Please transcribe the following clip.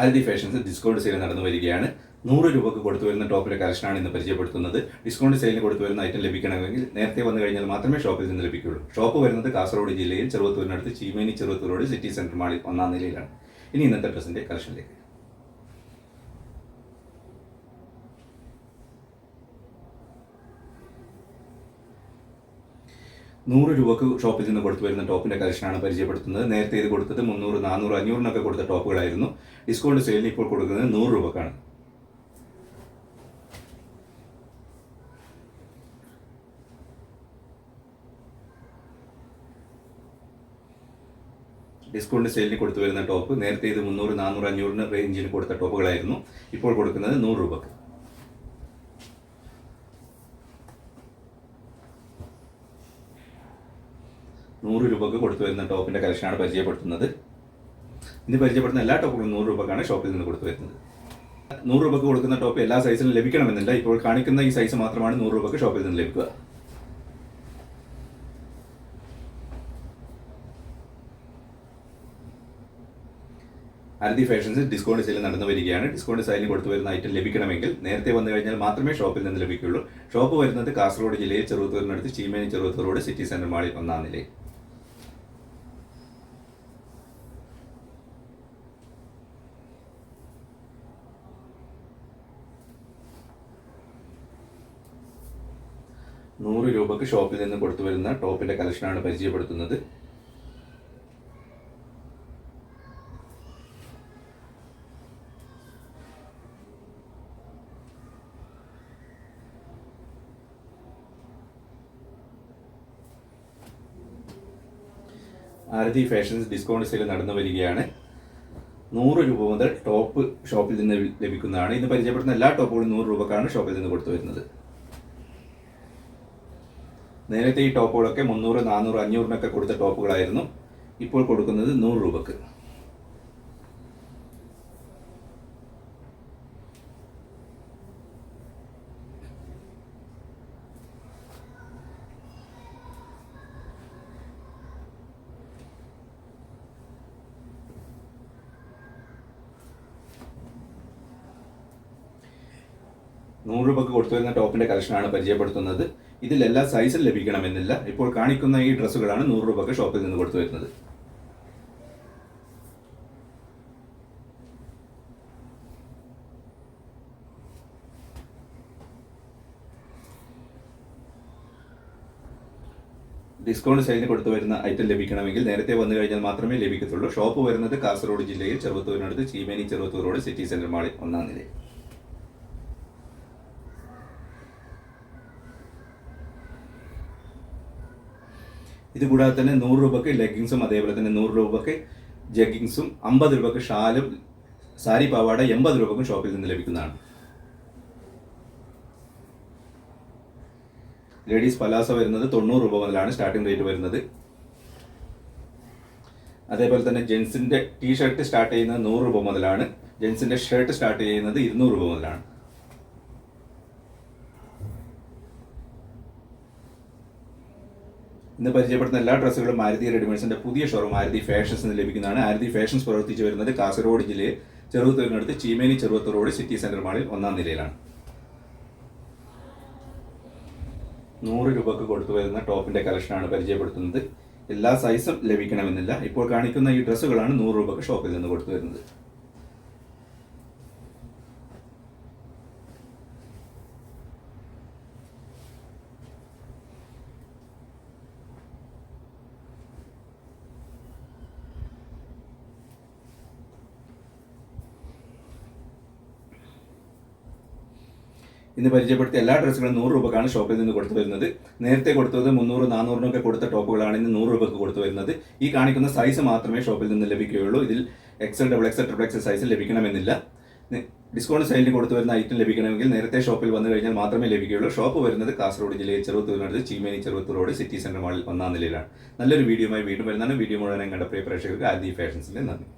ആരതി fashions discount sale നടന്നു വരികയാണ്. നൂറ് രൂപക്ക് കൊടുത്തു വരുന്ന ടോപ്പിലെ കളക്ഷനാണ് ഇന്ന് പരിചയപ്പെടുത്തുന്നത്. ഡിസ്കൗണ്ട് സെയിലിന് കൊടുത്തു വരുന്ന ഐറ്റം ലഭിക്കണമെങ്കിൽ നേരത്തെ വന്നു കഴിഞ്ഞാൽ മാത്രമേ ഷോപ്പിൽ നിന്ന് ലഭിക്കുകയുള്ളൂ. ഷോപ്പ് വരുന്നത് കാസർഗോഡ് ജില്ലയിൽ ചെറുവത്തൂരിനടുത്ത് Cheemeni Cheruvathur road city centre മാളിൽ ഒന്നാം നിലയിലാണ്. ഇനി ഇന്നത്തെ ഡ്രസ്സിന്റെ കളക്ഷനിലേക്ക് നൂറ് രൂപക്ക് ഷോപ്പിൽ നിന്ന് കൊടുത്തു വരുന്ന ടോപ്പിന്റെ കളക്ഷനാണ് പരിചയപ്പെടുത്തുന്നത്. നേരത്തെ ഇത് കൊടുത്തത് മുന്നൂറ് നാനൂറ് അഞ്ഞൂറിനൊക്കെ കൊടുത്ത ടോപ്പുകളായിരുന്നു. ഡിസ്കൗണ്ട് സെയിലിന് ഇപ്പോൾ കൊടുക്കുന്നത് നൂറ് രൂപക്കാണ്. ഡിസ്കൗണ്ട് സെയിലിന് കൊടുത്തു വരുന്ന ടോപ്പ് നേരത്തെ ഇത് മുന്നൂറ് നാനൂറ് അഞ്ഞൂറിന് റേഞ്ചിന് കൊടുത്ത ടോപ്പുകളായിരുന്നു. ഇപ്പോൾ കൊടുക്കുന്നത് നൂറ് രൂപക്ക്. നൂറ് രൂപക്ക് കൊടുത്തു വരുന്ന ടോപ്പിന്റെ കളക്ഷനാണ് പരിചയപ്പെടുത്തുന്നത്. ഇന്ന് പരിചയപ്പെടുന്ന എല്ലാ ടോപ്പുകളും നൂറ് രൂപക്കാണ് ഷോപ്പിൽ നിന്ന് കൊടുത്തു വരുന്നത്. നൂറ് രൂപക്ക് കൊടുക്കുന്ന ടോപ്പ് എല്ലാ സൈസിലും ലഭിക്കണമെന്നില്ല ഇപ്പോൾ കാണിക്കുന്ന ഈ സൈസ് മാത്രമാണ് നൂറ് രൂപക്ക് ഷോപ്പിൽ നിന്ന് ലഭിക്കുക. അരതി ഫാഷൻസ് ഡിസ്കൗണ്ട് സെയിൽ നടന്നു വരികയാണ്. ഡിസ്കൗണ്ട് സെയിലിൽ കൊടുത്തു വരുന്ന ഐറ്റം ലഭിക്കണമെങ്കിൽ നേരത്തെ വന്നു കഴിഞ്ഞാൽ മാത്രമേ ഷോപ്പിൽ നിന്ന് ലഭിക്കുകയുള്ളൂ. ഷോപ്പ് വരുന്നത് കാസർഗോഡ് ജില്ലയിൽ ചെറുത്തൂരിനടുത്ത് Cheemeni Cheruthur road city centre മാളിൽ ഒന്നാം നിലയിൽ. നൂറ് രൂപക്ക് ഷോപ്പിൽ നിന്ന് കൊടുത്തു വരുന്ന ടോപ്പിന്റെ കളക്ഷനാണ് പരിചയപ്പെടുത്തുന്നത്. ആരതി ഫാഷൻസ് ഡിസ്കൗണ്ട് സെയിൽ നടന്നു വരികയാണ്. നൂറ് രൂപ മുതൽ ടോപ്പ് ഷോപ്പിൽ നിന്ന് ലഭിക്കുന്നതാണ്. ഇന്ന് പരിചയപ്പെടുന്ന എല്ലാ ടോപ്പുകളും നൂറ് രൂപക്കാണ് ഷോപ്പിൽ നിന്ന് കൊടുത്തു വരുന്നത്. നേരത്തെ ഈ ടോപ്പുകളൊക്കെ മുന്നൂറ് നാനൂറ് അഞ്ഞൂറിനൊക്കെ കൊടുത്ത ടോപ്പുകളായിരുന്നു. ഇപ്പോൾ കൊടുക്കുന്നത് നൂറ് രൂപക്ക്. നൂറ് രൂപക്ക് കൊടുത്തു വരുന്ന ടോപ്പിന്റെ കളക്ഷനാണ് പരിചയപ്പെടുത്തുന്നത്. ഇതിൽ എല്ലാ സൈസിൽ ലഭിക്കണമെന്നില്ല. ഇപ്പോൾ കാണിക്കുന്ന ഈ ഡ്രസ്സുകളാണ് നൂറ് രൂപക്ക് ഷോപ്പിൽ നിന്ന് കൊടുത്തു വരുന്നത് ഡിസ്കൗണ്ട് സൈഡിൽ കൊടുത്തു വരുന്ന ഐറ്റം ലഭിക്കണമെങ്കിൽ നേരത്തെ വന്നു കഴിഞ്ഞാൽ മാത്രമേ ലഭിക്കത്തുള്ളൂ. ഷോപ്പ് വരുന്നത് കാസർഗോഡ് ജില്ലയിൽ ചെറുവത്തൂരിനടുത്ത് Cheemeni Cheruvathur road city centre മാളിൽ ഒന്നാം നിലയിൽ. ഇത് കൂടാതെ തന്നെ നൂറ് രൂപക്ക് ലെഗിങ്സും അതേപോലെ തന്നെ നൂറ് രൂപക്ക് ജഗ്ഗിങ്സും അമ്പത് രൂപക്ക് ഷാലും സാരി പാവാട എൺപത് രൂപക്കും ഷോപ്പിൽ നിന്ന് ലഭിക്കുന്നതാണ്. ലേഡീസ് പലാസ വരുന്നത് തൊണ്ണൂറ് രൂപ മുതലാണ് സ്റ്റാർട്ടിംഗ് റേറ്റ് വരുന്നത്. അതേപോലെ തന്നെ ജെൻസിന്റെ ടീ ഷർട്ട് സ്റ്റാർട്ട് ചെയ്യുന്നത് നൂറ് രൂപ മുതലാണ്. ജെൻസിന്റെ ഷർട്ട് സ്റ്റാർട്ട് ചെയ്യുന്നത് ഇരുന്നൂറ് രൂപ മുതലാണ്. ഇന്ന് പരിചയപ്പെടുന്ന എല്ലാ ഡ്രസ്സുകളും മാരുതി റെഡിമെയ്ഡ്സിന്റെ പുതിയ ഷോറൂം മാരുതി ഫാഷൻസ് എന്ന് ലഭിക്കുന്നതാണ്. മാരുതി ഫാഷൻസ് പ്രവർത്തിച്ചു വരുന്നത് കാസർഗോഡ് ജില്ലയിൽ ചെറുവത്തൂരിനടുത്ത് Cheemeni Cheruvathur road city centre മാളിൽ ഒന്നാം നിലയിലാണ്. നൂറ് രൂപക്ക് കൊടുത്തു വരുന്ന ടോപ്പിന്റെ കളക്ഷനാണ് പരിചയപ്പെടുത്തുന്നത്. എല്ലാ സൈസും ലഭിക്കണമെന്നില്ല. ഇപ്പോൾ കാണിക്കുന്ന ഈ ഡ്രസ്സുകളാണ് നൂറ് രൂപക്ക് ഷോപ്പിൽ നിന്ന് കൊടുത്തു വരുന്നത്. ഇന്ന് പരിചയപ്പെടുത്തിയ എല്ലാ ഡ്രസ്സുകളും നൂറ് രൂപക്കാണ് ഷോപ്പിൽ നിന്ന് കൊടുത്തു വരുന്നത്. നേരത്തെ കൊടുത്തത് മുന്നൂറ് നാനൂറിനൊക്കെ കൊടുത്ത ടോപ്പുകളാണ് ഇന്ന് നൂറ് രൂപക്ക് കൊടുത്തു വരുന്നത്. ഈ കാണിക്കുന്ന സൈസ് മാത്രമേ ഷോപ്പിൽ നിന്ന് ലഭിക്കുകയുള്ളൂ. ഇതിൽ XL double XL triple XL size ലഭിക്കണമെന്നില്ല. Discount സെയിലിന് കൊടുത്തു വരുന്ന ഐറ്റം ലഭിക്കണമെങ്കിൽ നേരത്തെ ഷോപ്പിൽ വന്നു കഴിഞ്ഞാൽ മാത്രമേ ലഭിക്കുകയുള്ളൂ. ഷോപ്പ് വരുന്നത് കാസർഗോഡ് ജില്ലയിൽ ചെറുത്തൂരിനടുത്ത് Cheemeni Cheruthur road city centre മാളിൽ ഒന്നാം നിലയിലാണ്. നല്ലൊരു വീഡിയോയുമായി വീണ്ടും വരുന്നതാണ്. വീഡിയോ മുഴുവൻ കണ്ട പ്രിയ പ്രേക്ഷകർക്ക് ആദ്യ ഫാഷൻസിന്റെ നന്ദി.